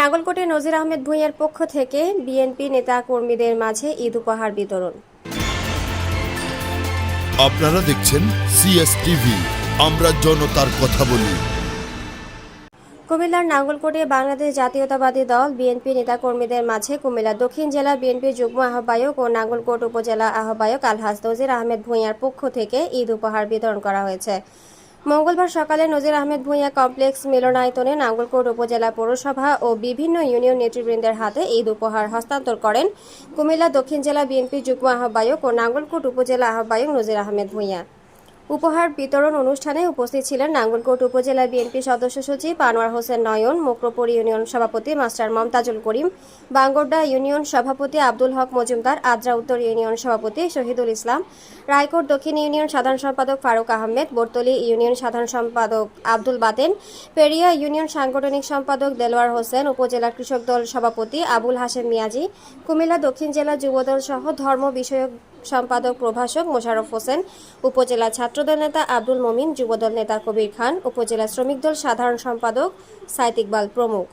নাগলকোটে নজির আহমেদ ভূঁইয়ার পক্ষ থেকে বিএনপি নেতা কর্মীদের মাঝে ঈদ উপহার বিতরণ। আপনারা দেখছেন সিএসটিভি আমরা জনতার কথা বলি। কুমিল্লার নাঙ্গলকোটে বাংলাদেশ জাতীয়তাবাদী দল বিএনপি নেতাকর্মীদের মাঝে কুমিল্লা দক্ষিণ জেলা বিএনপি যুগ্ম আহ্বায়ক ও নাঙ্গলকোট উপজেলা আহ্বায়ক আলহাজ নজির আহমেদ ভূঁইয়ার পক্ষ থেকে ঈদ উপহার বিতরণ করা হয়েছে। মঙ্গলবার সকালে নজির আহমেদ ভূঁইয়া কমপ্লেক্স মিলনায়তনে নাঙ্গলকোট উপজেলা পৌরসভা ও বিভিন্ন ইউনিয়ন নেতৃবৃন্দের হাতে ঈদ উপহার হস্তান্তর করেন। কুমিল্লা দক্ষিণ জেলা বিএনপি যুগ্ম আহ্বায়ক ও নাঙ্গলকোট উপজেলা আহ্বায়ক নজির আহমেদ ভূঁইয়া। উপহার বিতরণ অনুষ্ঠানে উপস্থিত ছিলেন নাঙ্গলকোট উপজেলা বিএনপি সদস্য সচিব আনোয়ার হোসেন নয়ন, মোকরপুর ইউনিয়ন সভাপতি মাস্টার মমতাজুল করিম, বাঙ্গোড্ডা ইউনিয়ন সভাপতি আব্দুল হক মজুমদার, আদ্রা উত্তর ইউনিয়ন সভাপতি শহীদুল ইসলাম, রায়কোট দক্ষিণ ইউনিয়ন সাধারণ সম্পাদক ফারুক আহমেদ বর্তলি ইউনিয়ন সাধারণ সম্পাদক আব্দুল বাতেন, পেরিয়া ইউনিয়ন সাংগঠনিক সম্পাদক দেলোয়ার হোসেন, উপজেলা কৃষক দল সভাপতি আবুল হাশেম মিয়াজি, কুমিল্লা দক্ষিণ জেলা যুবদল সহ ধর্ম বিষয়ক সম্পাদক, প্রভাষক মোশাররফ হোসেন, উপজেলা ছাত্রদল নেতা আব্দুল মমিন, যুবদল নেতা কবির খান, উপজেলা শ্রমিক দল সাধারণ সম্পাদক সাইদ ইকবাল প্রমুখ।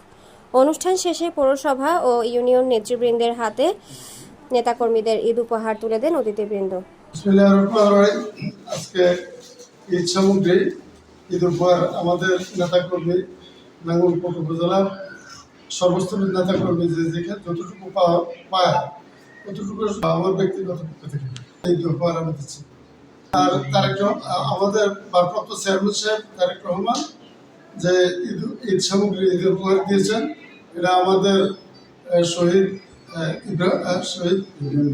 অনুষ্ঠান শেষে পৌরসভা ও ইউনিয়ন নেতৃবৃন্দের হাতে নেতাকর্মীদের ঈদ উপহার তুলে দেন অতিথিবৃন্দ। ঈদ উপহার আমাদের নেতাকর্মী উপজেলার সর্বস্তরের নেতাকর্মী যে যেখানে যতটুকু পাওয়া- পায়। ততটুকু আমার ব্যক্তিগত এই ঈদ উপহার আমি দিচ্ছি। আর তারেক আমাদের ভারপ্রাপ্ত চেয়ারম্যান সাহেব তারেক রহমান যে ঈদ ঈদ সামগ্রী ঈদ উপহার দিয়েছেন, এটা আমাদের শহীদ শহীদ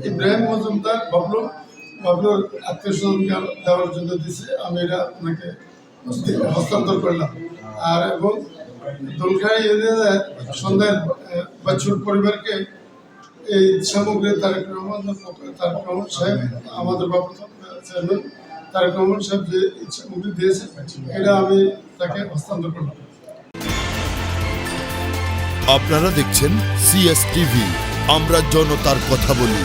ইব্রাহিম মজুমদার, বাবলু, বাবলুর আত্মীয় স্বজনকে দেওয়ার জন্য দিছে আমি এটা ওনাকে হস্তান্তর করলাম। আর এবং দোলখাই ইউনিয়নের সন্ধ্যায় বাচ্চুর পরিবারকে এই সামগ্রী তারেক রহমান তারেক রহমান সাহেব, আমাদের বাবু চেয়ারম্যান তারেক রহমান সাহেব যে সামগ্রী দিয়েছে, এটা আমি তাকে হস্তান্তর করলাম। আপনারা দেখছেন সিএসটিভি আমরা জনতার কথা বলি।